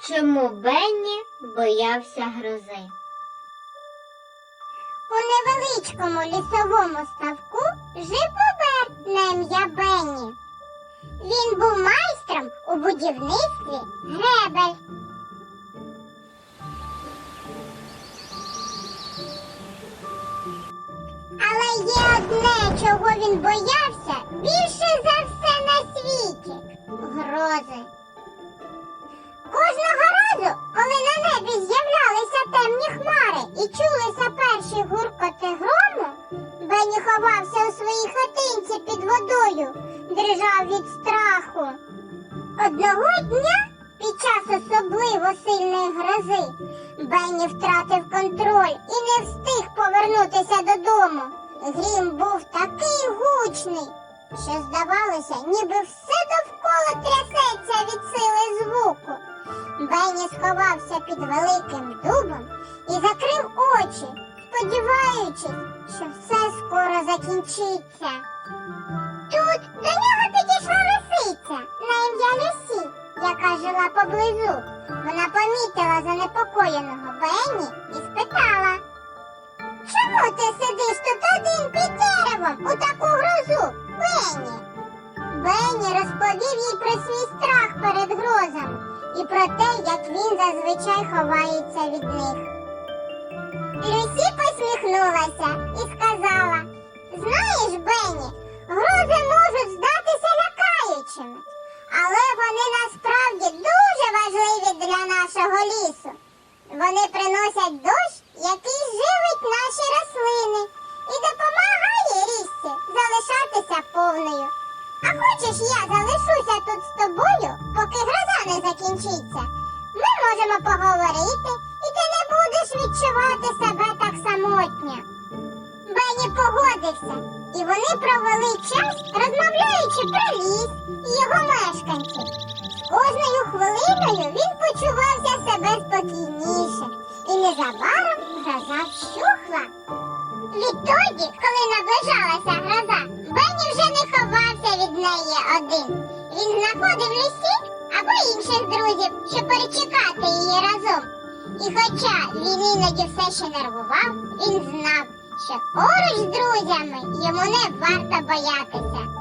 чому Бенні боявся грози. У невеличкому лісовому ставку жив бобер на ім'я Бенні. Він був майстром у будівництві гребель. Але є одне, чого він боявся більше за Бенні ховався у своїй хатинці під водою, дрижав від страху. Одного дня, під час особливо сильної грози, Бенні втратив контроль і не встиг повернутися додому. Грім був такий гучний, що здавалося, ніби все довкола трясеться від сили звуку. Бенні сховався під великим дубом і закрив очі, сподіваючись, що все скоро закінчиться. Тут до нього підійшла лисиця на ім'я Люсі, яка жила поблизу. Вона помітила занепокоєного Бенні і спитала. Чому ти сидиш тут один під деревом у таку грозу, Бенні? Бенні розповів їй про свій страх перед грозами і про те, як він зазвичай ховається від них. Люсі посміхнулася і сказала: Знаєш, Бенні, грози можуть здатися лякаючими, але вони насправді дуже важливі для нашого лісу. Вони приносять дощ, який живить наші рослини і допомагає річці залишатися повною. А хочеш, я залишуся тут з тобою, поки гроза не закінчиться. Ми можемо поговорити, і ти не будеш відчувати себе погодився, і вони провели час, розмовляючи про ліс і його мешканців. Кожною хвилиною він почувався себе спокійніше, і незабаром гроза вщухла. Відтоді, коли наближалася гроза, Бенні вже не ховався від неї один. Він знаходив лісі або інших друзів, щоб перечекати її разом. І хоча він іноді все ще нервував, він знав, що поруч з друзями йому не варто боятися.